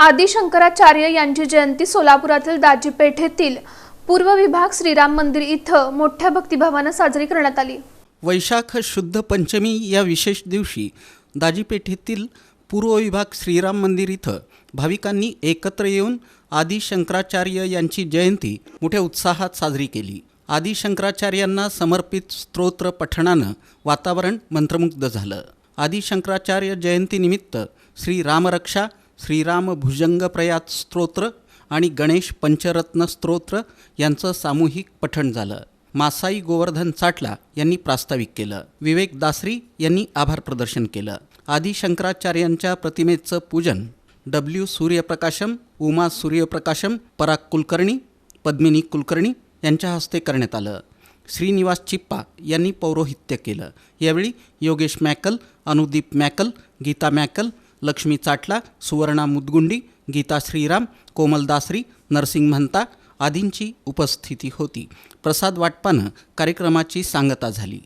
आदी शंकराचार्य यांची जयंती सोलापुरातील दाजीपेठेतील पूर्व विभाग श्रीराम मंदिर इथं मोठ्या भक्तिभावानं साजरी करण्यात आली. वैशाख शुद्ध पंचमी या विशेष दिवशी दाजीपेठेतील पूर्व विभाग श्रीराम मंदिर इथं भाविकांनी एकत्र येऊन आदी शंकराचार्य यांची जयंती मोठ्या उत्साहात साजरी केली. आदी शंकराचार्यांना समर्पित स्तोत्र पठणानं वातावरण मंत्रमुग्ध झालं. आदी शंकराचार्य जयंतीनिमित्त श्री रामरक्षा श्रीराम भुजंग प्रयात स्तोत्र आणि गणेश पंचरत्न स्तोत्र यांचं सामूहिक पठण झालं. मासाई गोवर्धन चाटला यांनी प्रास्ताविक केलं. विवेक दासरी यांनी आभार प्रदर्शन केलं. आदी शंकराचार्यांच्या प्रतिमेचं पूजन डब्ल्यू सूर्यप्रकाशम उमा सूर्यप्रकाशम पराग कुलकर्णी पद्मिनी कुलकर्णी यांच्या हस्ते करण्यात आलं. श्रीनिवास चिप्पा यांनी पौरोहित्य केलं. यावेळी योगेश मॅकल अनुदीप मॅकल गीता मॅकल लक्ष्मी चाटला सुवर्णा मुदगुंडी गीता श्रीराम कोमल दासरी नरसिंग महंता आदींची उपस्थिती होती. प्रसाद वाटपानं कार्यक्रमाची सांगता झाली.